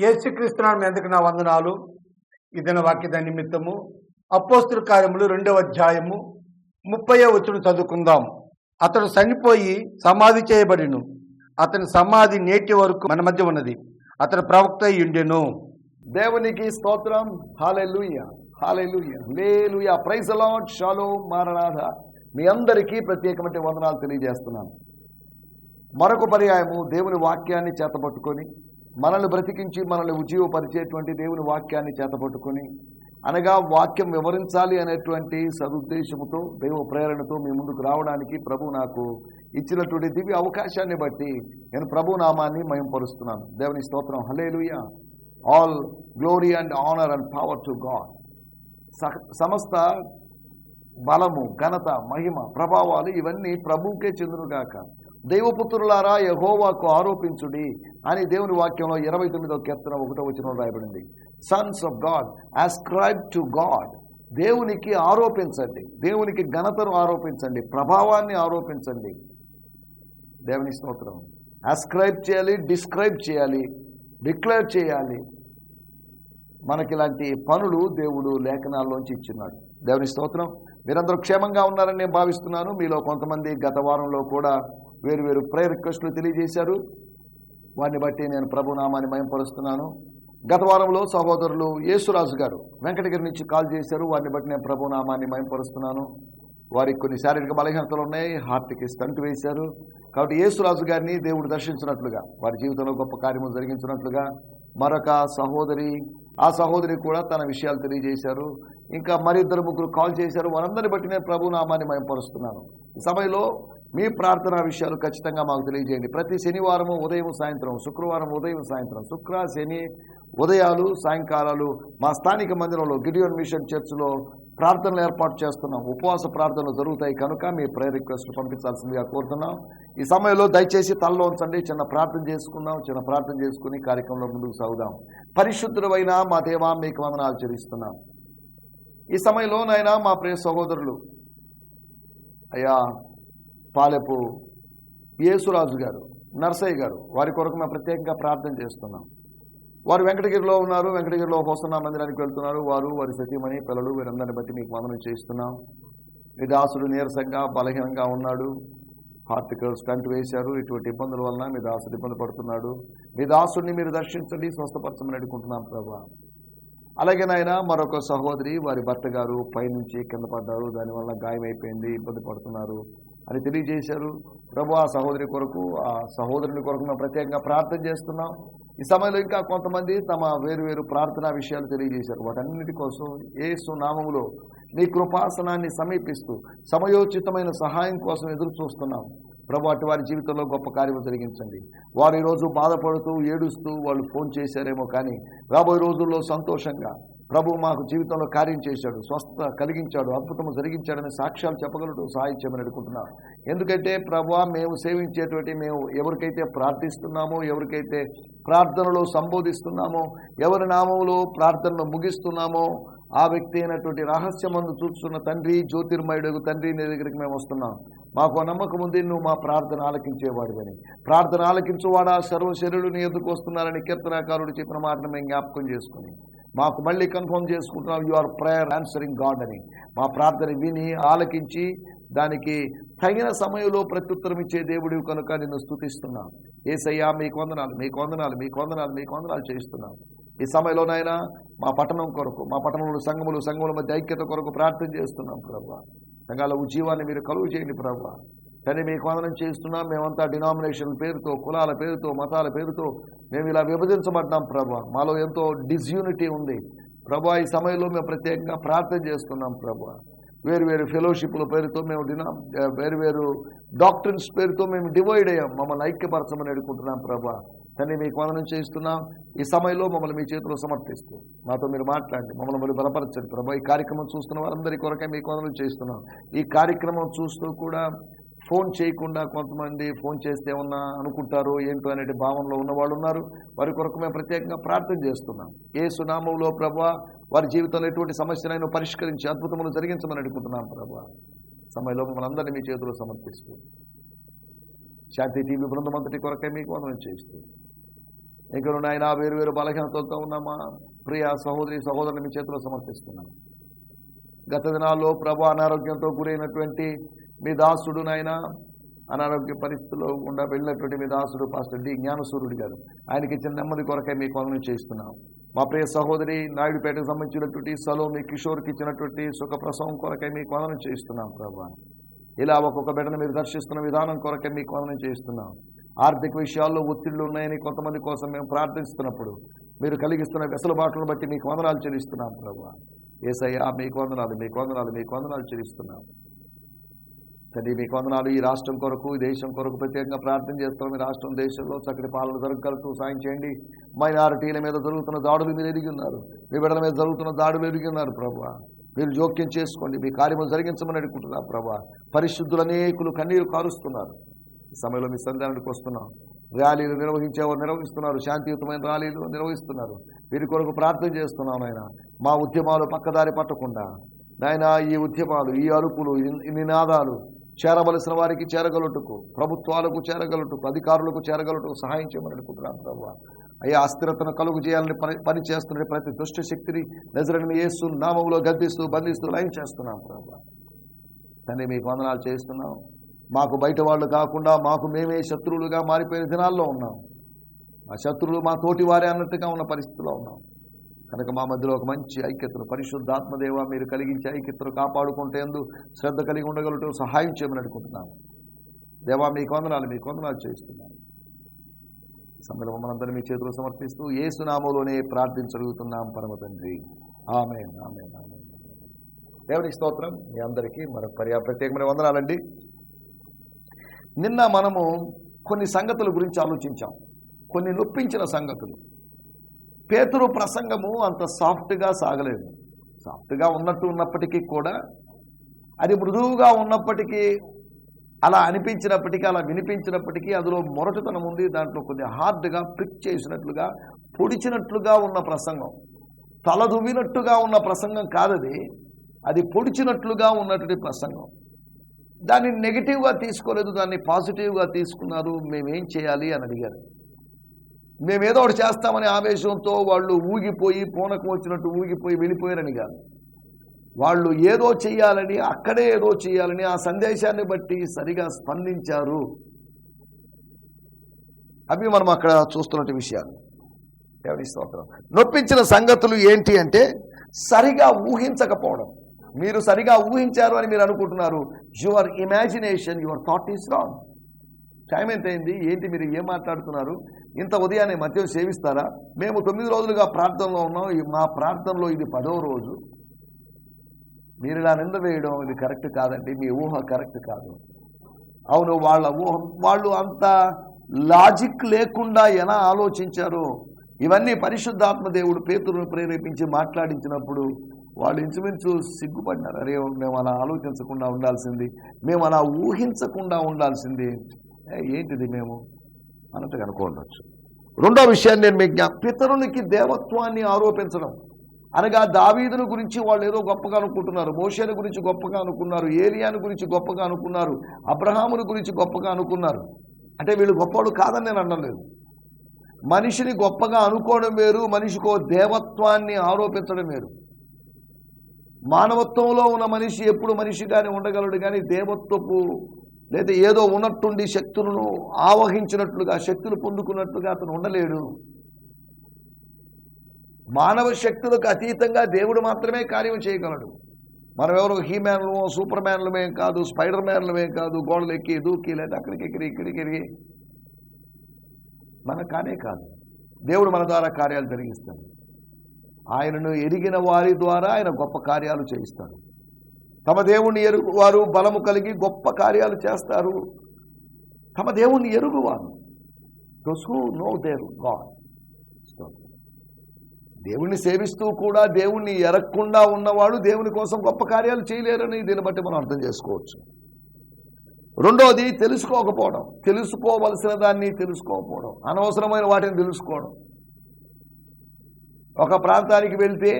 యేసుక్రీస్తునామ ఎందుకు నా వందనాలు. ఇదన వాక్యద నిమిత్తము అపోస్తుల కార్యములు రెండవ అధ్యాయము ముప్పయో వచ్చును చదువుకుందాం. అతడు చనిపోయి సమాధి చేయబడిను. అతని సమాధి నేటి వరకు మన మధ్య ఉన్నది. అతడు ప్రవక్త ఉండెను. దేవునికి స్తోత్రం. హాలెలూయ హాలెలూయ లేలుయ ప్రైజ్ అలాట్ షాలో మారనాథ. మీ అందరికీ ప్రత్యేకమైన వందనాలు తెలియజేస్తున్నాను. మరొక పర్యాయము దేవుని వాక్యాన్ని చేతపట్టుకొని మనల్ని బ్రతికించి మనల్ని ఉజ్జీవపరిచేటువంటి దేవుని వాక్యాన్ని చేతపట్టుకొని అనగా వాక్యం వివరించాలి అనేటువంటి సదుద్దేశముతో దైవ ప్రేరణతో మీ ముందుకు రావడానికి ప్రభు నాకు ఇచ్చినటువంటి దివ్య అవకాశాన్ని బట్టి నేను ప్రభు నామాన్ని మయంపరుస్తున్నాను. దేవుని స్తోత్రం. Hallelujah all glory and honour and power to God సమస్త బలము ఘనత మహిమ ప్రభావాలు ఇవన్నీ ప్రభువుకే చెందునుగాక. దైవపుత్రులారా యహోవాకు ఆరోపించుడి అని దేవుని వాక్యంలో ఇరవై తొమ్మిదో కీర్తన ఒకటో వచ్చిన రాయబడింది. Sons of God ascribe to God దేవునికి ఆరోపించండి. దేవునికి ఘనతను ఆరోపించండి. ప్రభావాన్ని ఆరోపించండి. దేవుని స్తోత్రం. అస్క్రైబ్ చేయాలి డిస్క్రైబ్ చేయాలి డిక్లేర్ చేయాలి. మనకి ఇలాంటి పనులు దేవుడు లేఖనాల్లోంచి ఇచ్చున్నాడు. దేవుని స్తోత్రం. మీరందరూ క్షేమంగా ఉన్నారని నేను భావిస్తున్నాను. మీలో కొంతమంది గత వారంలో కూడా వేరు వేరు ప్రేయర్ రిక్వెస్టులు తెలియజేశారు. వారిని బట్టి నేను ప్రభునామాన్ని మయంపరుస్తున్నాను. గత వారంలో సహోదరులు యేసురాజు గారు వెంకటగిరి నుంచి కాల్ చేశారు. వారిని బట్టి నేను ప్రభునామాన్ని మయంపరుస్తున్నాను. వారికి కొన్ని శారీరక బలహీనతలు ఉన్నాయి. హార్ట్కి స్టంట్ వేశారు. కాబట్టి యేసురాజు గారిని దేవుడు దర్శించినట్లుగా వారి జీవితంలో గొప్ప కార్యము జరిగించినట్లుగా మరొక సహోదరి ఆ సహోదరి కూడా తన విషయాలు తెలియజేశారు. ఇంకా మరి ఇద్దరు ముగ్గురు కాల్ చేశారు. వారందరిని బట్టి నేను ప్రభునామాన్ని మయంపరుస్తున్నాను. ఈ సమయంలో మీ ప్రార్థనా విషయాలు ఖచ్చితంగా మాకు తెలియజేయండి. ప్రతి శనివారం ఉదయం సాయంత్రం శుక్రవారం ఉదయం సాయంత్రం. శుక్ర శని ఉదయాలు సాయంకాలాలు మా స్థానిక మందిరంలో గిడియోన్ మిషన్ చర్చ్లో ప్రార్థనలు ఏర్పాటు చేస్తున్నాం. ఉపవాస ప్రార్థనలు జరుగుతాయి కనుక మీ ప్రేయర్ రిక్వెస్ట్ పంపించాల్సిందిగా కోరుతున్నాం. ఈ సమయంలో దయచేసి తలలో ఉంచండి. చిన్న ప్రార్థన చేసుకుందాం. చిన్న ప్రార్థన చేసుకుని కార్యక్రమంలో ముందుకు సాగుదాం. పరిశుద్ధుడైన మా దేవా మీకు వందనాలు చెల్లిస్తున్నాం. ఈ సమయంలో నాయన మా ప్రియ సహోదరులు అయ్యా పాలెపు యేసురాజు గారు నర్సయ్య గారు వారి కొరకు మేము ప్రత్యేకంగా ప్రార్థన చేస్తున్నాం. వారు వెంకటగిరిలో ఉన్నారు వెంకటగిరిలో హోసన్నా మందిరానికి వెళ్తున్నారు. వారు వారి సతీమణి పిల్లలు వీరందరిని బట్టి మీకు వందనం చేస్తున్నాం మీ దాసుడు నీరసంగా బలహీనంగా ఉన్నాడు. హార్టికల్స్ కంటి వేశారు. ఇటువంటి ఇబ్బందుల వలన మీ దాసుడు ఇబ్బంది పడుతున్నాడు. మీ దాసుడిని మీరు దర్శించండి స్వస్థపరచమని అడుగుకుంటున్నాం ప్రభా. అలాగే నాయన మరొక సహోదరి వారి భర్త గారు పైనుంచి కింద పడ్డారు. దానివల్ల గాయమైపోయింది ఇబ్బంది పడుతున్నారు అని తెలియజేశారు. ప్రభు ఆ సహోదరి కొరకు ఆ సహోదరుని కొరకు మేము ప్రత్యేకంగా ప్రార్థన చేస్తున్నాం. ఈ సమయంలో ఇంకా కొంతమంది తమ వేరు వేరు ప్రార్థనా విషయాలు తెలియజేశారు. వాటన్నిటి కోసం ఏసు నామములో నీ కృపాసనాన్ని సమీపిస్తూ సమయోచితమైన సహాయం కోసం ఎదురు చూస్తున్నాం ప్రభు అటు వారి జీవితంలో గొప్ప కార్యము జరిగించండి. వారు ఈరోజు బాధపడుతూ ఏడుస్తూ వాళ్ళు ఫోన్ చేశారేమో కానీ రాబోయే రోజుల్లో సంతోషంగా ప్రభు మాకు జీవితంలో కార్యం చేశాడు స్వస్థత కలిగించాడు అద్భుతము జరిగించాడని సాక్ష్యాలు చెప్పగలడు సహాయం చేయమని అడుగుతున్నాం. ఎందుకంటే ప్రభు మేము సేవించేటువంటి మేము ఎవరికైతే ప్రార్థిస్తున్నామో ఎవరికైతే ప్రార్థనలో సంబోధిస్తున్నామో ఎవరి నామంలో ప్రార్థనలు ముగిస్తున్నామో ఆ వ్యక్తి అయినటువంటి రహస్యమందు చూస్తున్న తండ్రి జ్యోతిర్మయుడు తండ్రి నీ దగ్గరికి మేము వస్తున్నాం. మాకు నమ్మకం ఉంది నువ్వు మా ప్రార్థన ఆలకించేవాడివని. ప్రార్థన ఆలకించువాడా? సర్వశరీరుడు నీ ఎదుకు వస్తున్నారని కీర్తనాకారుడు చెప్పిన మాటను మేము జ్ఞాపకం చేసుకుని మాకు మళ్ళీ కన్ఫర్మ్ చేసుకుంటున్నాం you are prayer answering God అని. మా ప్రార్థన విని ఆలకించి దానికి తగిన సమయంలో ప్రత్యుత్తరం ఇచ్చే దేవుడివి కనుక నిన్ను స్థుతిస్తున్నాం ఏసయ్యా మీకు వందనాలు మీకు వందనాలు మీకు వందనాలు మీకు వందనాలు చేయిస్తున్నాను ఈ సమయంలోనైనా మా పట్టణం కొరకు మా పట్టణంలో సంఘములు సంఘముల మధ్య ఐక్యత కొరకు ప్రార్థన చేస్తున్నాం ప్రభా. సంఘాల ఉజీవాన్ని మీరు కలుగు చేయండి ప్రభా. కానీ మీకు వందనం చేస్తున్నాం మేమంతా డినామినేషన్ పేరుతో కులాల పేరుతో మతాల పేరుతో మేము ఇలా విభజించబడ్డాం ప్రభా. మాలో ఎంతో డిస్యూనిటీ ఉంది. ప్రభా ఈ సమయంలో మేము ప్రత్యేకంగా ప్రార్థన చేస్తున్నాం ప్రభా. వేరు వేరు ఫెలోషిప్ల పేరుతో మేము డినా వేరు వేరు డాక్టర్స్ పేరుతో మేము డివైడ్ అయ్యాం. మమ్మల్ని ఐక్యపరచమని అడుగుకుంటున్నాం ప్రభా. కానీ మీకు వందనం చేయిస్తున్నాం. ఈ సమయంలో మమ్మల్ని మీ చేతిలో సమర్పిస్తూ. మాతో మీరు మాట్లాడండి మమ్మల్ని మీరు బలపరచండి. ప్రభా ఈ కార్యక్రమం చూస్తున్న వారందరి కొరకే మీకు వందనం చేస్తున్నాం ఈ కార్యక్రమం చూస్తూ కూడా ఫోన్ చేయకుండా కొంతమంది ఫోన్ చేస్తే ఏమన్నా అనుకుంటారు ఏంటో అనే భావనలో ఉన్న వాళ్ళు ఉన్నారు. వారి కొరకు మేము ప్రత్యేకంగా ప్రార్థన చేస్తున్నాం. ఏ సునామంలో ప్రభా వారి జీవితంలో ఎటువంటి సమస్యలైనా పరిష్కరించి అద్భుతములు జరిగించమని అడుగుతున్నాం ప్రభా. సమయంలో మమ్మల్ని అందరినీ మీ చేతిలో సమర్పిస్తూ. శాంతి టీవీ బృందం అంతటి కొరకే మీకు వందనం చేయిస్తుంది ఇక్కడ నాయన వేరు వేరు బలహీనతలతో ఉన్నామా? ప్రియ సహోదరి సహోదరుని మీ చేతిలో సమర్పిస్తున్నాను గత దినాల్లో ప్రభు అనారోగ్యంతో గురైనటువంటి మీ దాసుడు నాయన అనారోగ్య పరిస్థితుల్లో గుండా వెళ్ళినటువంటి మీ దాసుడు పాస్టర్ డి జ్ఞానసూర్యుడు గారు ఆయనకి ఇచ్చిన నెమ్మది కొరకై మీ కొలను చేస్తున్నాం మా ప్రియ సహోదరి నాయుడుపేటకు సంబంధించినటువంటి సలోమి కిషోర్కి ఇచ్చినటువంటి సుఖప్రసవం కొరకై మీ వందనం చేయిస్తున్నాం ప్రభు. ఇలా ఒక్కొక్క బిడ్డను మీరు దర్శిస్తున్న విధానం కొరకే మీ వందనం చేయిస్తున్నాం. ఆర్థిక విషయాల్లో ఒత్తిళ్ళు ఉన్నాయని కొంతమంది కోసం మేము ప్రార్థిస్తున్నప్పుడు మీరు కలిగిస్తున్న వెసులుబాట్లను బట్టి మీకు వందనాలు చెల్లిస్తున్నాం ప్రభు. ఏసయ్యా మీకు వందనాలు మీకు వందనాలు మీకు వందనాలు చెల్లిస్తున్నాం. తండ్రి మీకు వందనాలు. ఈ రాష్ట్రం కొరకు ఈ దేశం కొరకు ప్రత్యేకంగా ప్రార్థన చేస్తాం మీ రాష్ట్రం దేశంలో చక్కటి పాలన జరగగలుగుతూ సాయం చేయండి. మైనారిటీల మీద జరుగుతున్న దాడులు మీరు ఎరిగి ఉన్నారు. మీ బిడ్డల మీద జరుగుతున్న దాడులు ఎరిగి ఉన్నారు ప్రభు. మీరు జోక్యం చేసుకోండి. మీ కార్యములు జరిగించమని అడుగుతున్నారు ప్రభా. పరిశుద్ధులు అనేకులు కన్నీరు కారుస్తున్నారు. ఈ సమయంలో మీ సంధానానికి వస్తున్నాం. ర్యాలీలు నిర్వహించేవారు నిర్వహిస్తున్నారు. శాంతియుతమైన ర్యాలీలు నిర్వహిస్తున్నారు. వీరి కొరకు ప్రార్థన చేస్తున్నాం నాయన. మా ఉద్యమాలు పక్కదారి పట్టకుండా. నాయన ఈ ఉద్యమాలు ఈ అరుపులు ఈ- నినాదాలు చేరవలసిన వారికి చేరగలుటకు ప్రభుత్వాలకు చేరగలుటకు అధికారులకు చేరగలుటకు సహాయం చేయమని అనుకుంటున్నాను ప్రభు. అయ్యా అస్థిరతను కలుగు చేయాలని పని పని చేస్తున్న ప్రతి దుష్ట శక్తిని నజరని వేస్తూ నామంలో గద్దిస్తూ బంధిస్తూ లయం చేస్తున్నాం ప్రభు. తండ్రి మీకు వందనాలు చేస్తున్నాం మాకు బయట వాళ్ళు కాకుండా మాకు మేమే శత్రువులుగా మారిపోయిన దినాల్లో ఉన్నాం. మా శత్రువులు మా తోటి వారే అన్నట్టుగా ఉన్న పరిస్థితిలో ఉన్నాం. కనుక మా మధ్యలో ఒక మంచి ఐక్యతను పరిశుద్ధాత్మదేవ మీరు కలిగించే ఐక్యతను కాపాడుకుంటేందు శ్రద్ధ కలిగి ఉండగలటం సహాయం చేయమని అనుకుంటున్నాను దేవా మీ కొందనాలు మీ కొందనాలు చేస్తున్నాను సమయంలో మీ చేతులు సమర్పిస్తూ ఏసునామంలోనే ప్రార్థించగలుగుతున్నాం పరమ తండ్రి. ఆమె ఆమె ఆమె దేవుని స్తోత్రం. మీ అందరికీ మరొక పర్యా ప్రత్యేకమైన వందనాలండి. నిన్న మనము కొన్ని సంగతుల గురించి ఆలోచించాం. కొన్ని నొప్పించిన సంగతులు. పేతురు ప్రసంగము అంత సాఫ్ట్గా సాగలేదు. సాఫ్ట్గా ఉన్నట్టు ఉన్నప్పటికీ కూడా అది మృదువుగా ఉన్నప్పటికీ అలా అనిపించినప్పటికీ అలా వినిపించినప్పటికీ అందులో మొరటుతనం ఉంది. దాంట్లో కొన్ని హార్డ్గా ప్రిక్ చేసినట్లుగా పొడిచినట్లుగా ఉన్న ప్రసంగం. తలదువ్వినట్టుగా ఉన్న ప్రసంగం కాదది. అది పొడిచినట్లుగా ఉన్నటువంటి ప్రసంగం. దాన్ని నెగిటివ్గా తీసుకోలేదు దాన్ని పాజిటివ్గా తీసుకున్నారు మేమేం చేయాలి అని అడిగారు. మేమేదో ఒకటి చేస్తామనే ఆవేశంతో వాళ్ళు ఊగిపోయి పూనకం వచ్చినట్టు ఊగిపోయి వెళ్ళిపోయారని కాదు. వాళ్ళు ఏదో చేయాలని అక్కడే ఏదో చేయాలని ఆ సందేశాన్ని బట్టి సరిగా స్పందించారు. అవి మనం అక్కడ చూస్తున్నట్టు విషయాలు. ఎవరి స్తోత్రం. నొప్పించిన సంగతులు ఏంటి అంటే సరిగా ఊహించకపోవడం. మీరు సరిగా ఊహించారు అని మీరు అనుకుంటున్నారు. Your imagination your thought is wrong time ఎంతైంది? అయింది ఏంటి మీరు ఏం మాట్లాడుతున్నారు? ఇంత ఉదయాన్నే మద్యం సేవిస్తారా? మేము తొమ్మిది రోజులుగా ప్రార్థనలో ఉన్నాం. మా ప్రార్థనలో ఇది పదవ రోజు. మీరు ఇలా నింద వేయడం ఇది కరెక్ట్ కాదండి. మీ ఊహ కరెక్ట్ కాదు. అవును వాళ్ళ ఊహ వాళ్ళు అంత లాజిక్ లేకుండా ఎలా ఆలోచించారో? ఇవన్నీ పరిశుద్ధాత్మ దేవుడు పేతులను ప్రేరేపించి మాట్లాడించినప్పుడు వాళ్ళు ఇంచుమించు సిగ్గుపడినారు. అరే మేము అలా ఆలోచించకుండా ఉండాల్సింది మేము అలా ఊహించకుండా ఉండాల్సింది. ఏంటిది మేము? అన్నట్టుగా అనుకోవచ్చు రెండో విషయాన్ని నేను మీకు జ్ఞా- పితరులకి దేవత్వాన్ని ఆరోపించడం. అనగా దావీదును గురించి వాళ్ళు ఏదో గొప్పగా అనుకుంటున్నారు. మోషేను గురించి గొప్పగా అనుకున్నారు. ఏలియాను గురించి గొప్పగా అనుకున్నారు. అబ్రహాముని గురించి గొప్పగా అనుకున్నారు. అంటే వీళ్ళు గొప్పవాళ్ళు కాదని నేను అనలేదు మనిషిని గొప్పగా అనుకోవడం వేరు మనిషికో దేవత్వాన్ని ఆరోపించడం వేరు. మానవత్వంలో ఉన్న మనిషి ఎప్పుడు మనిషిగానే ఉండగలడు కానీ దేవత్వపు లేదా ఏదో ఉన్నట్టుండి శక్తులను ఆవహించినట్లుగా శక్తులు పొందుకున్నట్లుగా అతను ఉండలేడు. మానవ శక్తులకు అతీతంగా దేవుడు మాత్రమే కార్యం చేయగలడు. మనం ఎవరు హీమ్యాన్లమో సూపర్ మ్యాన్లమేం కాదు స్పైడర్ మ్యాన్లమేం కాదు గోడలు ఎక్కి దూకి లేదా అక్కడికి ఎక్కిరి ఇక్కడికి ఎరిగి మన కానే కాదు. దేవుడు మన ద్వారా కార్యాలు జరిగిస్తాడు. ఆయనను ఎరిగిన వారి ద్వారా ఆయన గొప్ప కార్యాలు చేయిస్తాడు. తమ దేవుణ్ణి ఎరుగు వారు బలము కలిగి గొప్ప కార్యాలు చేస్తారు. తమ దేవుణ్ణి ఎరుగువారు. Those who know their God దేవుణ్ణి సేవిస్తూ కూడా దేవుణ్ణి ఎరగకుండా ఉన్నవాడు దేవుని కోసం గొప్ప కార్యాలు చేయలేరని దీన్ని బట్టి మనం అర్థం చేసుకోవచ్చు. రెండోది తెలుసుకోకపోవడం. తెలుసుకోవలసిన దాన్ని తెలుసుకోకపోవడం. అనవసరమైన వాటిని తెలుసుకోవడం. ఒక ప్రాంతానికి వెళ్తే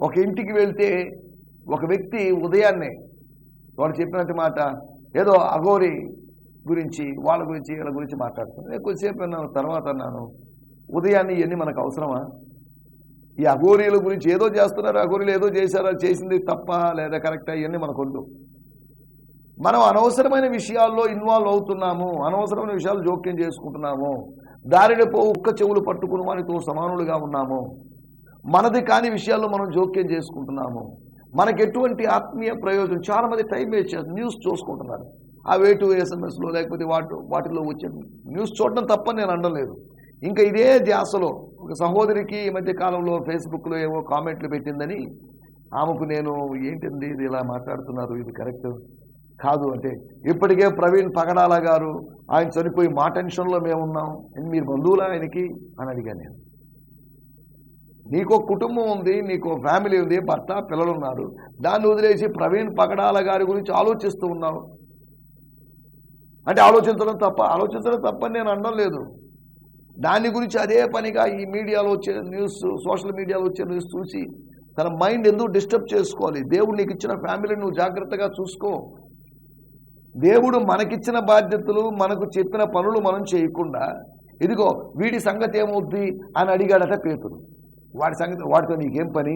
ఒక ఇంటికి వెళ్తే ఒక వ్యక్తి ఉదయాన్నే వాడు చెప్పినట్టు మాట ఏదో అఘోరి గురించి వాళ్ళ గురించి వీళ్ళ గురించి మాట్లాడుతున్నాను. నేను కొద్దిసేపు అన్నాను తర్వాత అన్నాను ఉదయాన్నే ఇవన్నీ మనకు అవసరమా? ఈ అఘోరీల గురించి ఏదో చేస్తున్నారు అఘోరీలు ఏదో చేశారా చేసింది తప్ప లేదా కరెక్టా? ఇవన్నీ మనకు మనం అనవసరమైన విషయాల్లో ఇన్వాల్వ్ అవుతున్నాము అనవసరమైన విషయాలు జోక్యం చేసుకుంటున్నాము. దారిలో పో ఉక్క చెవులు పట్టుకుని వానితో సమానులుగా ఉన్నాము. మనది కాని విషయాల్లో మనం జోక్యం చేసుకుంటున్నాము. మనకి ఎటువంటి ఆత్మీయ ప్రయోజనం చాలామంది టైం వేస్ట్ చేస్తారు న్యూస్ చూసుకుంటున్నారు. ఆ వేటు ఎస్ఎంఎస్లో లేకపోతే వాటి వాటిలో వచ్చే న్యూస్ చూడడం తప్పని నేను అనలేదు. ఇంకా ఇదే ధ్యాసలో ఒక సహోదరికి ఈ మధ్య కాలంలో ఫేస్బుక్లో ఏవో కామెంట్లు పెట్టిందని ఆమెకు నేను ఏంటింది ఇది ఇలా మాట్లాడుతున్నారు ఇది కరెక్ట్? కాదు అంటే ఇప్పటికే ప్రవీణ్ పగడాల గారు ఆయన చనిపోయి మా టెన్షన్లో మేము ఉన్నాం మీరు బంధువులా ఆయనకి? అని అడిగాను నేను. నీకు కుటుంబం ఉంది నీకో ఫ్యామిలీ ఉంది భర్త పిల్లలు ఉన్నారు దాన్ని వదిలేసి ప్రవీణ్ పగడాల గారి గురించి ఆలోచిస్తూ ఉన్నావు. అంటే ఆలోచించడం తప్ప ఆలోచించడం తప్పని నేను అనడం లేదు. దాని గురించి అదే పనిగా ఈ మీడియాలో వచ్చే న్యూస్ సోషల్ మీడియాలో వచ్చే న్యూస్ చూసి తన మైండ్ ఎందుకు డిస్టర్బ్ చేసుకోవాలి? దేవుడు నీకు ఇచ్చిన ఫ్యామిలీని నువ్వు జాగ్రత్తగా చూసుకో. దేవుడు మనకిచ్చిన బాధ్యతలు మనకు చెప్పిన పనులు మనం చేయకుండా ఇదిగో వీడి సంగతి ఏమవుద్ది అని అడిగాడట పేతుడు. వాడి సంగతి వాడితో నీకేం పని?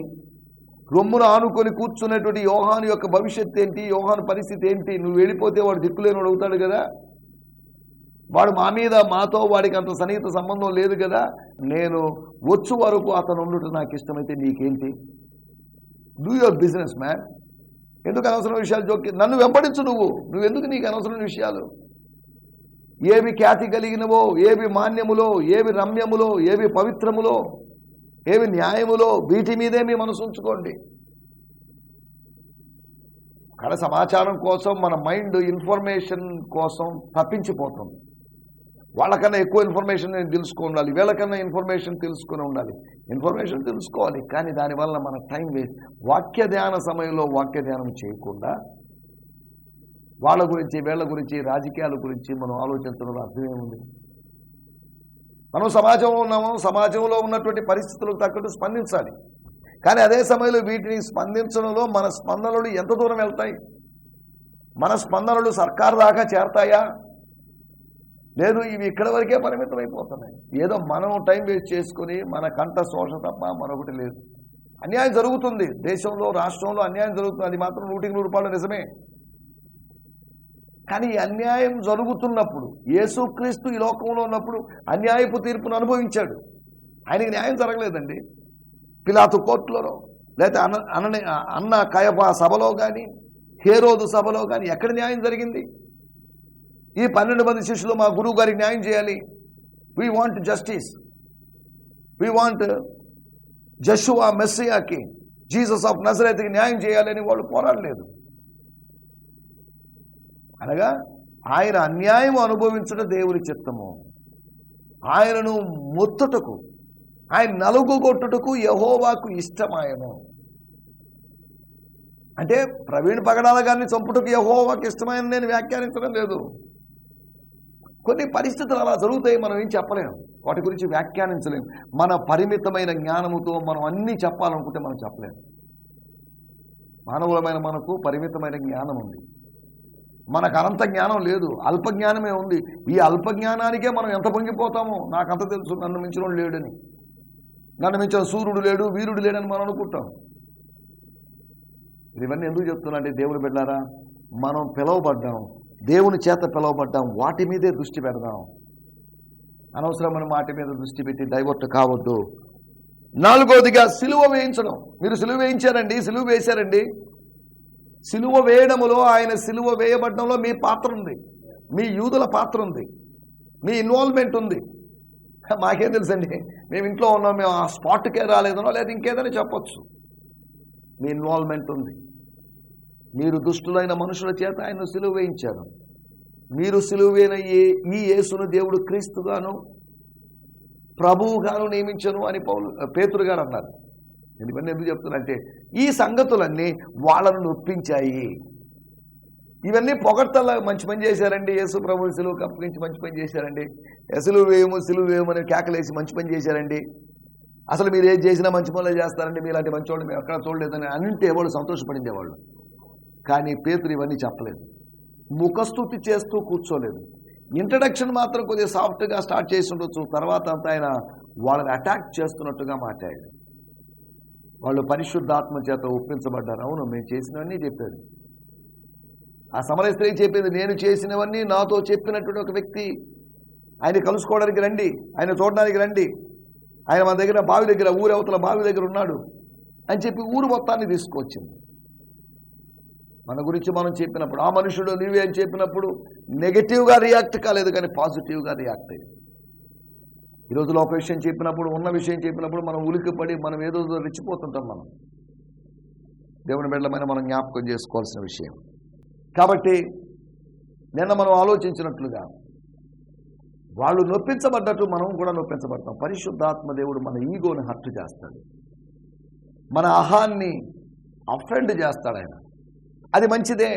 రొమ్మును ఆనుకొని కూర్చున్నటువంటి యోహాను యొక్క భవిష్యత్తు ఏంటి? యోహాను పరిస్థితి ఏంటి? నువ్వు వెళ్ళిపోతే వాడు దిక్కులేని అడుగుతాడు కదా? వాడు మా మీద మాతో వాడికి అంత సన్నిహిత సంబంధం లేదు కదా? నేను వచ్చు వరకు అతను ఉండుట నాకు ఇష్టమైతే నీకేంటి? డూ యువర్ బిజినెస్ మ్యాన్ ఎందుకు అనవసరమైన విషయాలు జోక్య నన్ను వెంబడించు నువ్వు. నువ్వు ఎందుకు నీకు అనవసరమైన విషయాలు? ఏవి ఖ్యాతి కలిగినవో ఏవి మాన్యములో ఏవి రమ్యములో ఏవి పవిత్రములో ఏవి న్యాయములో వీటి మీదే మీ మనసు ఉంచుకోండి. కడ సమాచారం కోసం మన మైండ్ ఇన్ఫర్మేషన్ కోసం తప్పించిపోతుంది. వాళ్ళకన్నా ఎక్కువ ఇన్ఫర్మేషన్ నేను తెలుసుకొని ఉండాలి వీళ్ళకన్నా ఇన్ఫర్మేషన్ తెలుసుకొని ఉండాలి. ఇన్ఫర్మేషన్ తెలుసుకోవాలి కానీ దానివల్ల మన టైం వేస్ట్ వాక్య ధ్యాన సమయంలో వాక్య ధ్యానం చేయకుండా వాళ్ళ గురించి వీళ్ళ గురించి రాజకీయాల గురించి మనం ఆలోచించడం అర్థమేముంది మనం సమాజంలో ఉన్నాము సమాజంలో ఉన్నటువంటి పరిస్థితులకు తగ్గట్టు స్పందించాలి. కానీ అదే సమయంలో వీటిని స్పందించడంలో మన స్పందనలు ఎంత దూరం వెళ్తాయి? మన స్పందనలు సర్కారు దాకా చేరతాయా? లేదు ఇవి ఇక్కడ వరకే పరిమితం అయిపోతున్నాయి ఏదో మనం టైం వేస్ట్ చేసుకుని మన కంట శోష తప్ప మరొకటి లేదు. అన్యాయం జరుగుతుంది. దేశంలో రాష్ట్రంలో అన్యాయం జరుగుతుంది. అది మాత్రం నూటికి నూరు రూపాయలు నిజమే. కానీ అన్యాయం జరుగుతున్నప్పుడు యేసుక్రీస్తు ఈ లోకంలో ఉన్నప్పుడు అన్యాయపు తీర్పును అనుభవించాడు. ఆయనకి న్యాయం జరగలేదండి. పిలాతు కోర్టులో లేకపోతే అన్న అన్న అన్న కయప సభలో కానీ హేరోదు సభలో కానీ ఎక్కడ న్యాయం జరిగింది? ఈ పన్నెండు మంది శిష్యులు మా గురువు గారికి న్యాయం చేయాలి. We want justice we want Joshua మెస్సియాకి Jesus of నజరేత్కి న్యాయం చేయాలని వాళ్ళు పోరాడలేదు. అనగా ఆయన అన్యాయం అనుభవించడం దేవుని చిత్తము. ఆయనను మొత్తుటకు ఆయన నలుగుగొట్టుటకు యహోవాకు ఇష్టమాయను అంటే ప్రవీణ్ పగడాల గారిని చంపుటకు యహోవాకు ఇష్టమైన నేను వ్యాఖ్యానించడం లేదు. కొన్ని పరిస్థితులు అలా జరుగుతాయి మనం ఏం చెప్పలేము వాటి గురించి వ్యాఖ్యానించలేము మన పరిమితమైన జ్ఞానముతో మనం అన్నీ చెప్పాలనుకుంటే మనం చెప్పలేము మానవులమైన మనకు పరిమితమైన జ్ఞానం ఉంది. మనకు అనంత జ్ఞానం లేదు. అల్ప జ్ఞానమే ఉంది. ఈ అల్ప జ్ఞానానికే మనం ఎంత పొంగిపోతామో నాకంత తెలుసు. నన్ను మించిన లేడని. నన్ను మించిన సూర్యుడు లేడు వీరుడు లేడని మనం అనుకుంటాం. ఇవన్నీ ఎందుకు చెప్తున్నా అంటే దేవుడు బిడ్డారా మనం పిలువబడ్డాం. దేవుని చేత పిలవబడ్డాం. వాటి మీదే దృష్టి పెడదాం. అనవసరమైన వాటి మీద దృష్టి పెట్టి డైవర్ట్ కావద్దు. నాలుగోదిగా సిలువ వేయించడం. మీరు సిలువ వేయించారండి సిలువ వేశారండి. సిలువ వేయడములో ఆయన సిలువ వేయబడడంలో మీ పాత్ర ఉంది. మీ యూదుల పాత్ర ఉంది. మీ ఇన్వాల్వ్మెంట్ ఉంది. మాకేం తెలుసండి? మేము ఇంట్లో ఉన్నాం మేము ఆ స్పాట్కే రాలేదనో లేదా ఇంకేదైనా చెప్పొచ్చు. మీ ఇన్వాల్వ్మెంట్ ఉంది. మీరు దుష్టులైన మనుషుల చేత ఆయన సిలువ వేయించారు. మీరు సిలువైన ఏ ఈ యేసును దేవుడు క్రీస్తుగాను ప్రభువుగాను నియమించను అని పౌలు పేతురు గారు అన్నారు. ఎందుకంటే ఇవన్నీ ఎందుకు చెప్తున్నా ఈ సంగతులన్నీ వాళ్ళను నొప్పించాయి. ఇవన్నీ పొగడ్తల మంచి పని చేశారండి. యేసు ప్రభు సిలువు అప్పగించి మంచి పని చేశారండి. ఎసులు వేయము సిలువు వేయము అని కేకలేసి మంచి పని చేశారండి. అసలు మీరు ఏది చేసినా మంచి పనులే చేస్తారండి. మీలాంటి వాళ్ళు మేము ఎక్కడ చూడలేదని అన్నింటి వాళ్ళు సంతోషపడిందేవాళ్ళు కానీ పేతురు ఇవన్నీ చెప్పలేదు. ముఖస్థుతి చేస్తూ కూర్చోలేదు. ఇంట్రడక్షన్ మాత్రం కొద్దిగా సాఫ్ట్గా స్టార్ట్ చేసి ఉండొచ్చు. తర్వాత అంతా ఆయన వాళ్ళని అటాక్ చేస్తున్నట్టుగా మాట్లాడాడు. వాళ్ళు పరిశుద్ధాత్మ చేత ఒప్పించబడ్డారు. అవును మేము చేసినవన్నీ చెప్పాడు. ఆ సమర స్త్రీ చెప్పింది నేను చేసినవన్నీ నాతో చెప్పినటువంటి ఒక వ్యక్తి. ఆయన కలుసుకోవడానికి రండి. ఆయన చూడడానికి రండి. ఆయన మన దగ్గర బావి దగ్గర ఊరవతల అవతల బావి దగ్గర ఉన్నాడు. అని చెప్పి ఊరు మొత్తాన్ని తీసుకొచ్చింది. మన గురించి మనం చెప్పినప్పుడు ఆ మనుషుడు నీవే అని చెప్పినప్పుడు నెగటివ్గా రియాక్ట్ కాలేదు కానీ పాజిటివ్గా రియాక్ట్ అయ్యింది ఈ ఒక విషయం చెప్పినప్పుడు ఉన్న విషయం చెప్పినప్పుడు మనం ఉలికిపడి మనం ఏదో ఏదో రెచ్చిపోతుంటాం మనం. దేవుని బిడ్డలమైన మనం జ్ఞాపకం చేసుకోవాల్సిన విషయం. కాబట్టి నిన్న మనం ఆలోచించినట్లుగా వాళ్ళు నొప్పించబడ్డట్టు మనం కూడా నొప్పించబడతాం. పరిశుద్ధాత్మ దేవుడు మన ఈగోని హర్ట్ చేస్తాడు. మన అహాన్ని అఫెండ్ చేస్తాడు ఆయన. అది మంచిదే.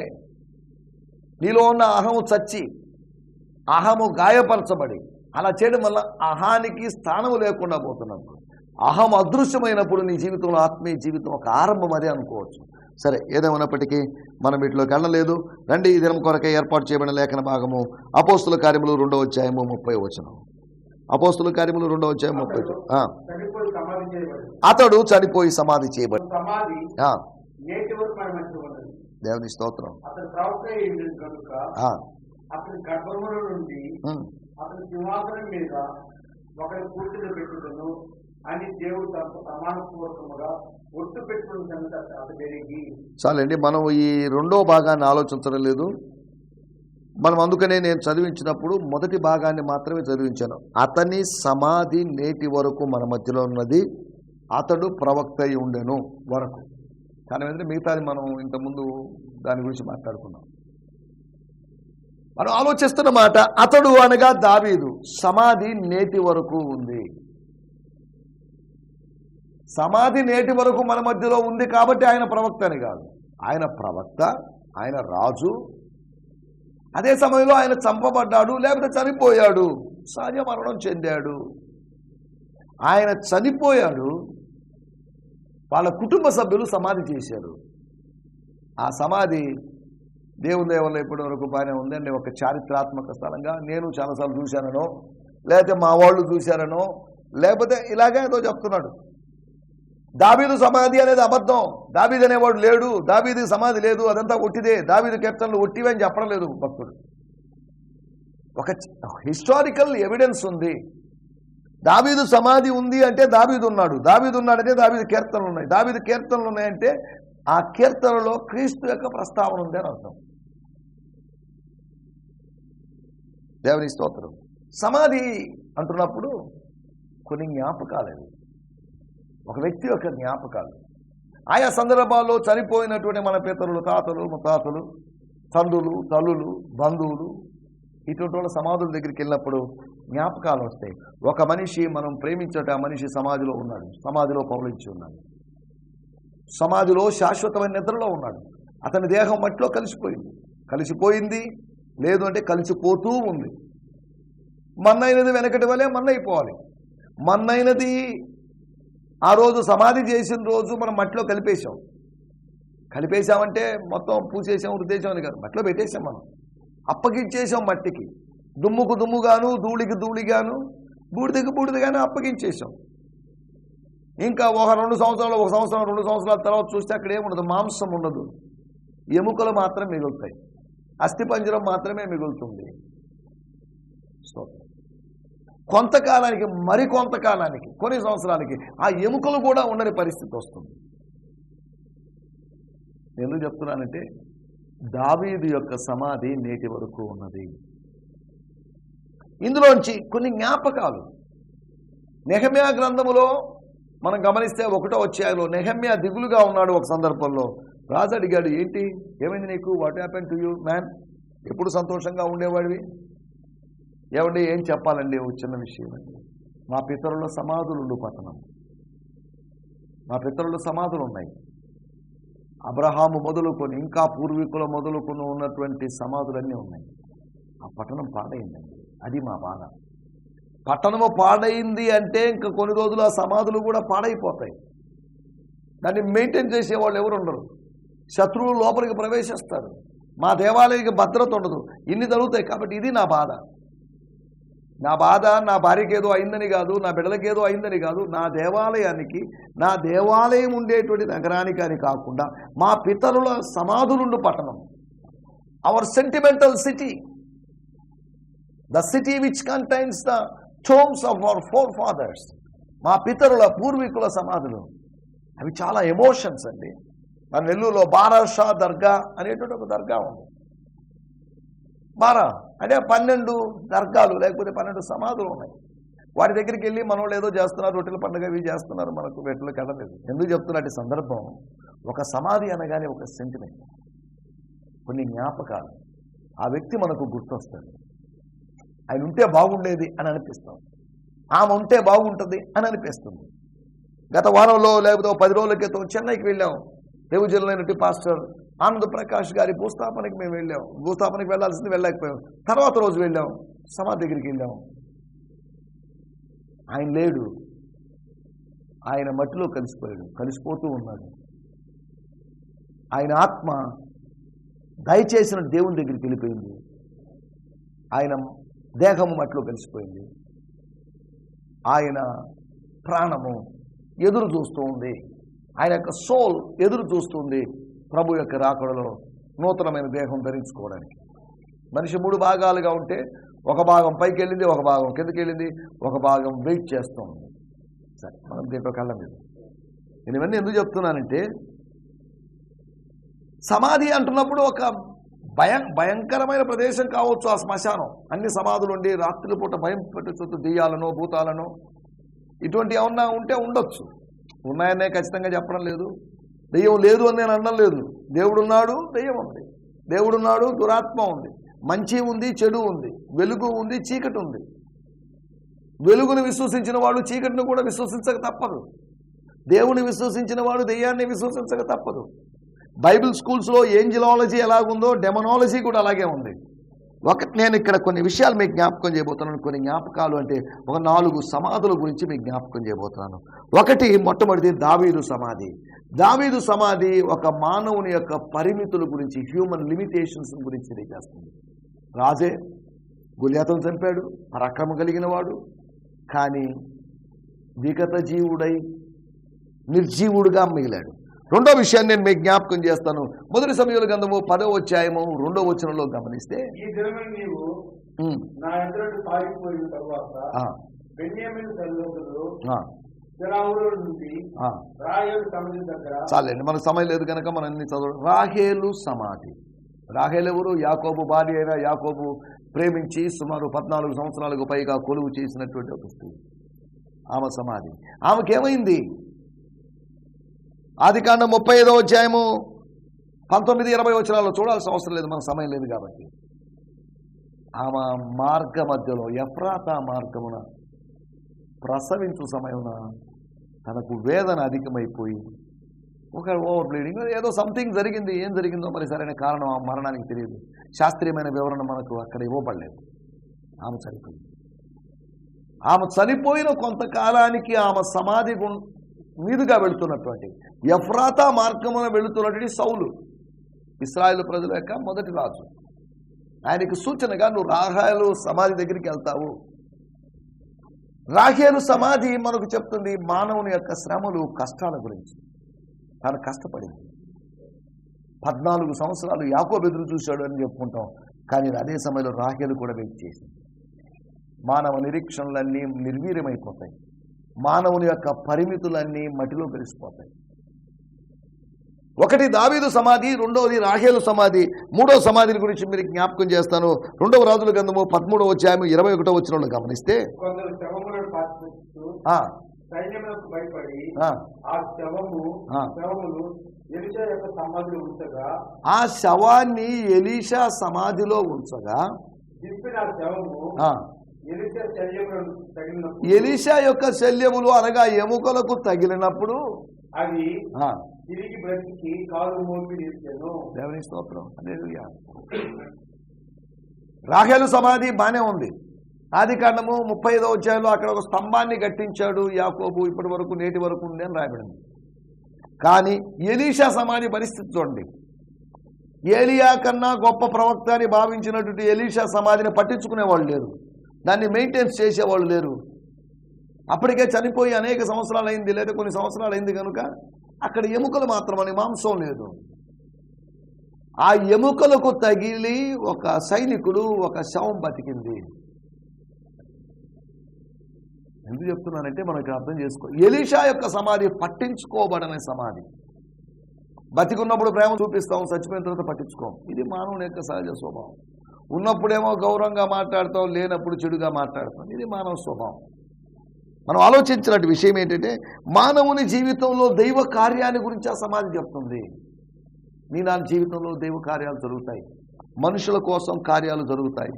నీలో ఉన్న అహము చచ్చి అహము గాయపరచబడి అలా చేయడం వల్ల అహానికి స్థానము లేకుండా పోతున్నప్పుడు అహం అదృశ్యమైనప్పుడు నీ జీవితంలో ఆత్మీయ జీవితం ఒక ఆరంభం అదే అనుకోవచ్చు. సరే ఏదేమైనప్పటికీ మనం వీటిలోకి వెళ్ళలేదు. రండి ఈ దినం కొరకే ఏర్పాటు చేయబడిన లేఖన భాగము అపోస్తుల కార్యములు రెండో అధ్యాయము ముప్పై వచనం. అపోస్తుల కార్యములు రెండో అధ్యాయం ముప్పై అతడు చనిపోయి సమాధి చేయబడి దేవుని స్తోత్రం. చాలండి మనం ఈ రెండో భాగాన్ని ఆలోచించడం లేదు. మనం అందుకనే నేను చదివించినప్పుడు మొదటి భాగాన్ని మాత్రమే చదివించాను. అతని సమాధి నేటి వరకు మన మధ్యలో ఉన్నది. అతడు ప్రవక్త అయి ఉండెను వరకు. కానీ ఏంటంటే మిగతాది మనం ఇంతకుముందు దాని గురించి మాట్లాడుకున్నాం. మనం ఆలోచిస్తున్న మాట అతడు అనగా దావీదు సమాధి నేటి వరకు ఉంది. సమాధి నేటి వరకు మన మధ్యలో ఉంది కాబట్టి ఆయన ప్రవక్త అని కాదు. ఆయన ప్రవక్త ఆయన రాజు. అదే సమయంలో ఆయన చంపబడ్డాడు లేకపోతే చనిపోయాడు సహజ మరణం చెందాడు. ఆయన చనిపోయాడు వాళ్ళ కుటుంబ సభ్యులు సమాధి చేశారు. ఆ సమాధి దేవుని దేవల్ల ఇప్పటి వరకు బాగానే ఉందండి ఒక చారిత్రాత్మక స్థలంగా నేను చాలాసార్లు చూశానను లేకపోతే మా వాళ్ళు చూశారనో లేకపోతే ఇలాగే ఏదో చెప్తున్నాడు. దాబీదు సమాధి అనేది అబద్ధం. దాబీదు అనేవాడు లేడు. దాబీది సమాధి లేదు. అదంతా ఒట్టిదే. దాబీదు కీర్తనలు ఒట్టివే అని చెప్పడం లేదు భక్తుడు. ఒక హిస్టారికల్ ఎవిడెన్స్ ఉంది. దాబీదు సమాధి ఉంది అంటే దాబీదు ఉన్నాడు. దాబీదు ఉన్నాడంటే దాబీదు కీర్తనలు ఉన్నాయి. దాబీదు కీర్తనలు ఉన్నాయంటే ఆ కీర్తనలో క్రీస్తు యొక్క ప్రస్తావన ఉంది అని అర్థం. దేవుని స్తోత్రం. సమాధి అంటున్నప్పుడు కొన్ని జ్ఞాపకాలు. అవి ఒక వ్యక్తి యొక్క జ్ఞాపకాలు. ఆయా సందర్భాల్లో చనిపోయినటువంటి మన పితరులు తాతలు ముతాతలు తండ్రులు తల్లులు బంధువులు ఇటువంటి వాళ్ళ సమాధుల దగ్గరికి వెళ్ళినప్పుడు జ్ఞాపకాలు వస్తాయి ఒక మనిషి మనం ప్రేమించట ఆ మనిషి సమాధిలో ఉన్నాడు. సమాధిలో పవలించి ఉన్నాడు. సమాధిలో శాశ్వతమైన నిద్రలో ఉన్నాడు. అతని దేహం మట్టిలో కలిసిపోయింది. కలిసిపోయింది లేదు అంటే కలిసిపోతూ ఉంది. మన్నైనది వెనకటి వలే మన్నైపోవాలి. మన్నైనది ఆ రోజు సమాధి చేసిన రోజు మనం మట్టిలో కలిపేశాం. కలిపేశామంటే మొత్తం పూసేసాం వృద్ధేశాం అని కాదు. మట్టిలో పెట్టేశాం మనం. అప్పగించేసాం మట్టికి. దుమ్ముకు దుమ్ముగాను ధూళికి ధూళిగాను బూడిదకి బూడిదగాను అప్పగించేసాం ఇంకా ఒక రెండు సంవత్సరాలు ఒక సంవత్సరం రెండు సంవత్సరాల తర్వాత చూస్తే అక్కడ ఏముండదు మాంసం ఉండదు. ఎముకలు మాత్రం మిగులుతాయి. అస్థిపంజరం మాత్రమే మిగులుతుంది. సో కొంతకాలానికి మరి కొంతకాలానికి కొన్ని సంవత్సరాలకి ఆ ఎముకలు కూడా ఉండని పరిస్థితి వస్తుంది. ఎందుకు చెప్తున్నానంటే దావీదు యొక్క సమాధి నేటి వరకు ఉన్నది. ఇందులోంచి కొన్ని జ్ఞాపకాలు. నెహమ్యా గ్రంథములో మనం గమనిస్తే ఒకటో వచ్చాయలో నెహమ్యా దిగులుగా ఉన్నాడు ఒక సందర్భంలో. రాజు అడిగాడు ఏంటి? ఏమైంది నీకు? What happen to you man ఎప్పుడు సంతోషంగా ఉండేవాడివి? ఏమండి ఏం చెప్పాలండి? ఒక చిన్న విషయం అండి. మా పితరుల సమాధులు పట్టణం. మా పితరుల సమాధులు ఉన్నాయి. అబ్రహాము మొదలుకొని ఇంకా పూర్వీకుల మొదలుకొని ఉన్నటువంటి సమాధులన్నీ ఉన్నాయి. ఆ పట్టణం పాడైందండి. అది మా బాధ. పట్టణము పాడైంది అంటే ఇంకా కొన్ని రోజులు ఆ సమాధులు కూడా పాడైపోతాయి. దాన్ని మెయింటైన్ చేసే వాళ్ళు ఎవరు ఉండరు శత్రువులు లోపలికి ప్రవేశిస్తారు. మా దేవాలయానికి భద్రత ఉండదు. ఇన్ని జరుగుతాయి కాబట్టి ఇది నా బాధ. నా బాధ నా భార్యకి ఏదో అయిందని కాదు నా బిడ్డలకి ఏదో అయిందని కాదు నా దేవాలయానికి నా దేవాలయం ఉండేటువంటి నగరానికి అని కాకుండా మా పితరుల సమాధులుండు పట్టణం. Our sentimental city the city which contains the tombs of our forefathers మా పితరుల పూర్వీకుల సమాధులు. అవి చాలా ఎమోషన్స్ అండి. మన నెల్లూరులో బారాషా దర్గా అనేటువంటి ఒక దర్గా ఉంది. బారా అంటే పన్నెండు దర్గాలు లేకపోతే పన్నెండు సమాధులు ఉన్నాయి. వాటి దగ్గరికి వెళ్ళి మనోళ్ళు ఏదో చేస్తున్నారు రొట్టెల పండుగ ఇవి చేస్తున్నారు మనకు వెట్లు కదలేదు ఎందుకు చెప్తున్నట్టు సందర్భం? ఒక సమాధి అనగానే ఒక సెంటిమెంట్ కొన్ని జ్ఞాపకాలు. ఆ వ్యక్తి మనకు గుర్తొస్తాడు. ఆయన ఉంటే బాగుండేది అని అనిపిస్తాం ఆమె ఉంటే బాగుంటుంది అని అనిపిస్తుంది. గత వారంలో లేకపోతే పది రోజుల క్రితం చెన్నైకి వెళ్ళాం. దేవుజనులైనటువంటి పాస్టర్ ఆనంద్ ప్రకాష్ గారి భూస్థాపనకి మేము వెళ్ళాం. భూస్థాపనకి వెళ్ళాల్సింది వెళ్ళలేకపోయాం. తర్వాత రోజు వెళ్ళాం. సమాధి దగ్గరికి వెళ్ళాం. ఆయన లేడు. ఆయన మట్టిలో కలిసిపోయాడు. కలిసిపోతూ ఉన్నాడు. ఆయన ఆత్మ దయచేసిన దేవుని దగ్గరికి వెళ్ళిపోయింది. ఆయన దేహము మట్టిలో కలిసిపోయింది. ఆయన ప్రాణము ఎదురు చూస్తూ ఉంది. ఆయన యొక్క సోల్ ఎదురు చూస్తుంది ప్రభు యొక్క రాకడలో నూతనమైన దేహం ధరించుకోవడానికి. మనిషి మూడు భాగాలుగా ఉంటే ఒక భాగం పైకి వెళ్ళింది ఒక భాగం కిందకి వెళ్ళింది ఒక భాగం వెయిట్ చేస్తూ ఉంది. సరే మనం దీంట్లో వెళ్ళం లేదు. నేను ఇవన్నీ ఎందుకు చెప్తున్నానంటే సమాధి అంటున్నప్పుడు ఒక భయం భయంకరమైన ప్రదేశం కావచ్చు ఆ శ్మశానం. అన్ని సమాధులు ఉండి రాత్రి పూట భయం పెట్టచ్చు దెయ్యాలను భూతాలను ఇటువంటి ఏమన్నా ఉంటే ఉండొచ్చు. ఉన్నాయనే ఖచ్చితంగా చెప్పడం లేదు. దెయ్యం లేదు అని నేను అనడం లేదు. దేవుడు ఉన్నాడు దెయ్యం ఉంది. దేవుడున్నాడు దురాత్మ ఉంది. మంచి ఉంది చెడు ఉంది. వెలుగు ఉంది చీకటి ఉంది. వెలుగును విశ్వసించిన వాడు చీకటిని కూడా విశ్వసించక తప్పదు. దేవుని విశ్వసించిన వాడు దెయ్యాన్ని విశ్వసించక తప్పదు. బైబిల్ స్కూల్స్లో ఏంజిలాలజీ ఎలాగుందో డెమనాలజీ కూడా అలాగే ఉంది. ఒక నేను ఇక్కడ కొన్ని విషయాలు మీకు జ్ఞాపకం చేయబోతున్నాను. కొన్ని జ్ఞాపకాలు అంటే ఒక నాలుగు సమాధుల గురించి మీకు జ్ఞాపకం చేయబోతున్నాను. ఒకటి మొట్టమొదటి దావీదు సమాధి. దావీదు సమాధి ఒక మానవుని యొక్క పరిమితుల గురించి హ్యూమన్ లిమిటేషన్స్ గురించి తెలియజేస్తుంది. రాజే గుళ్యాతం చంపాడు పరాక్రమ కలిగిన వాడు కానీ విగత జీవుడై నిర్జీవుడుగా మిగిలాడు. రెండో విషయాన్ని నేను మీకు జ్ఞాపకం చేస్తాను. మొదటి సమయంలో గంధము పదో అధ్యాయము రెండో వచనంలో గమనిస్తే చాలండి మనకు సమయం లేదు కనుక మనం అన్ని చదవడం. రాహేలు సమాధి. రాహేలు ఎవరు? యాకోబు భార్య అయిన యాకోబు ప్రేమించి సుమారు పద్నాలుగు సంవత్సరాలకు పైగా కొలువు చేసినటువంటి ఒక స్త్రీ. ఆమె సమాధి. ఆమెకేమైంది? ఆది కాండం ముప్పై ఐదో అధ్యాయము పంతొమ్మిది ఇరవై వచనాల్లో చూడాల్సిన అవసరం లేదు మనకు సమయం లేదు కాబట్టి. ఆమె మార్గ మధ్యలో ఎఫ్రాత మార్గమున ప్రసవించు సమయమున తనకు వేదన అధికమైపోయి ఒక ఓవర్ బ్లీడింగ్ ఏదో సంథింగ్ జరిగింది ఏం జరిగిందో మరి సరైన కారణం ఆ మరణానికి తెలియదు. శాస్త్రీయమైన వివరణ మనకు అక్కడ ఇవ్వబడలేదు. ఆమె చనిపోయింది. ఆమె చనిపోయిన కొంతకాలానికి ఆమె సమాధి గుం- మీదుగా వెళుతున్నటువంటి ఎఫ్రాతా మార్గమున వెళుతున్నటువంటి సౌలు ఇస్రాయేల్ ప్రజల యొక్క మొదటి రాజు. ఆయనకు సూచనగా నువ్వు రాహాయలు సమాధి దగ్గరికి వెళ్తావు. రాహేలు సమాధి మనకు చెప్తుంది మానవుని యొక్క శ్రమలు కష్టాల గురించి. తను కష్టపడింది. పద్నాలుగు సంవత్సరాలు యాకో ఎదురు చూశాడు అని చెప్పుకుంటాం. కానీ అదే సమయంలో రాహేలు కూడా వెయిట్ చేసింది. మానవ నిరీక్షణలన్నీ నిర్వీర్యమైపోతాయి. మానవుని యొక్క పరిమితులన్నీ మట్టిలో కలిసిపోతాయి. ఒకటి దావీదు సమాధి రెండవది రాహేలు సమాధి మూడో సమాధిని గురించి మీరు జ్ఞాపకం చేస్తాను. రెండవ రాజుల గంధము పదమూడవ అధ్యాయం ఇరవై ఒకటో వచ్చిన గమనిస్తే సమాధిలో ఉంచగా ఆ శవాన్ని ఎలీషా సమాధిలో ఉంచగా ఎలిషా యొక్క శల్యములు అనగా ఎముకలకు తగిలినప్పుడు అవి తిరిగి బ్రతికి కాలు దేవుని స్తోత్రం. రాహేలు సమాధి బానే ఉంది. ఆది కాండము ముప్పై ఐదో అధ్యాయంలో అక్కడ ఒక స్తంభాన్ని కట్టించాడు యాకోబు. ఇప్పటి వరకు నేటి వరకు ఉంది అని రాయబడింది. కానీ ఎలీషా సమాధి పరిస్థితి చూడండి. ఏలియా కన్నా గొప్ప ప్రవక్త అని భావించినటువంటి ఎలీషా సమాధిని పట్టించుకునే వాళ్ళు లేరు. దాన్ని మెయింటెన్స్ చేసేవాళ్ళు లేరు. అప్పటికే చనిపోయి అనేక సంవత్సరాలు అయింది లేదా కొన్ని సంవత్సరాలు అయింది కనుక అక్కడ ఎముకలు మాత్రమని మాంసం లేదు. ఆ ఎముకలకు తగిలి ఒక సైనికుడు ఒక శవం బతికింది. ఎందుకు చెప్తున్నానంటే మనకి అర్థం చేసుకో ఎలీషా యొక్క సమాధి పట్టించుకోబడని సమాధి. బతికున్నప్పుడు ప్రేమ చూపిస్తాం చచ్చిపోయిన తర్వాత పట్టించుకోం. ఇది మానవుని యొక్క సహజ స్వభావం. ఉన్నప్పుడేమో గౌరవంగా మాట్లాడతాం లేనప్పుడు చెడుగా మాట్లాడతాం ఇది మానవ స్వభావం. మనం ఆలోచించినట్టు విషయం ఏంటంటే మానవుని జీవితంలో దైవ కార్యాన్ని గురించి ఆ సమాజం చెప్తుంది. నీ నా జీవితంలో దైవ కార్యాలు జరుగుతాయి. మనుషుల కోసం కార్యాలు జరుగుతాయి.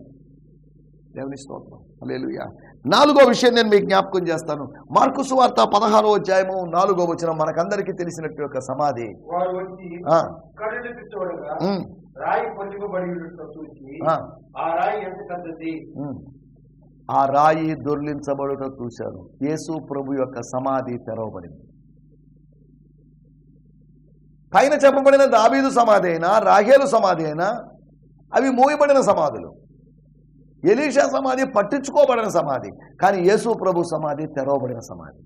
దేవుని స్తోత్రం. హల్లెలూయా. నాలుగో విషయం నేను మీకు జ్ఞాపకం చేస్తాను. మార్కు సువార్త పదహారో అధ్యాయము నాలుగో వచ్చిన మనకందరికీ తెలిసినట్టు యొక్క సమాధి. ఆ, రాయి దొర్లించబడుట చూశారు యేసు ప్రభు యొక్క సమాధి తెరవబడింది. పైన చెప్పబడిన దావీదు సమాధి అయినా రాహేలు సమాధి అయినా అవి మూయబడిన సమాధులు. ఎలీషా సమాధి పట్టించుకోబడిన సమాధి కానీ యేసు ప్రభు సమాధి తెరవబడిన సమాధి.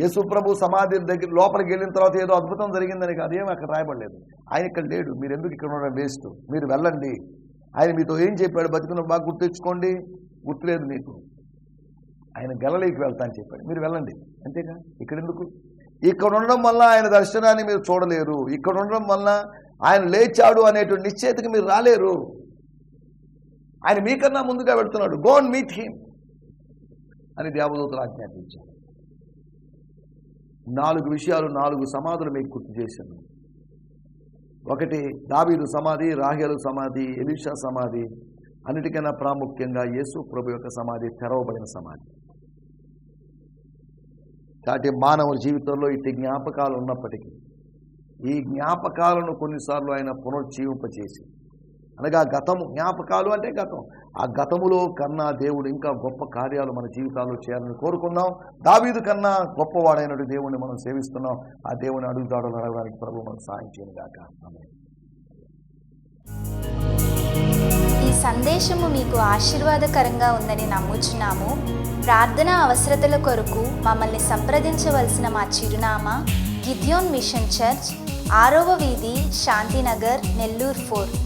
యేసు ప్రభు సమాధి దగ్గర లోపలికి వెళ్ళిన తర్వాత ఏదో అద్భుతం జరిగిందని కాదు ఏమి అక్కడ రాయబడలేదు. ఆయన ఇక్కడ లేడు మీరు ఎందుకు ఇక్కడ ఉండడం వేస్ట్ మీరు వెళ్ళండి. ఆయన మీతో ఏం చెప్పాడు? బతికిన బాగా గుర్తించుకోండి. గుర్తులేదు మీకు. ఆయన గలలీకి వెళ్తా అని చెప్పాడు. మీరు వెళ్ళండి. అంతేగా? ఇక్కడ ఎందుకు? ఇక్కడ ఉండడం వల్ల ఆయన దర్శనాన్ని మీరు చూడలేరు. ఇక్కడ ఉండడం వల్ల ఆయన లేచాడు అనేటువంటి నిశ్చేతకి మీరు రాలేరు. ఆయన మీకన్నా ముందుగా వెళ్తున్నాడు. గో అండ్ మీట్ హిమ్ అని దేవదూతలు ఆజ్ఞాపించారు. నాలుగు విషయాలు నాలుగు సమాధులు మీకు గుర్తు చేశాను. ఒకటి దావీదు సమాధి రాహేలు సమాధి ఎలీషా సమాధి అన్నిటికన్నా ప్రాముఖ్యంగా యేసు ప్రభు యొక్క సమాధి తెరవబడిన సమాధి. కాబట్టి మానవ జీవితంలో ఇట్టి జ్ఞాపకాలు ఉన్నప్పటికీ ఈ జ్ఞాపకాలను కొన్నిసార్లు ఆయన పునరుజ్జీవింపచేసి అనగా గతము జ్ఞాపకాలు అంటే గతం. ఆ గతములో కన్నా దేవుడు ఇంకా గొప్ప కార్యాలు మన జీవితాల్లో చేయాలని కోరుకుందాం. దావీదు కన్నా గొప్పవాడైనటు దేవుణ్ణి మనం సేవిస్తున్నాం. ఆ దేవుని అడుగుదాడు నడవడానికి ప్రభు మనం సాయం చేయనుగాక ఈ సందేశము మీకు ఆశీర్వాదకరంగా ఉందని నమ్ముచున్నాము. ప్రార్థన అవసరతల కొరకు మమ్మల్ని సంప్రదించవలసిన మా చిరునామా గిద్యోన్ మిషన్ చర్చ్ ఆరవ వీధి శాంతినగర్ నెల్లూరు ఫోర్.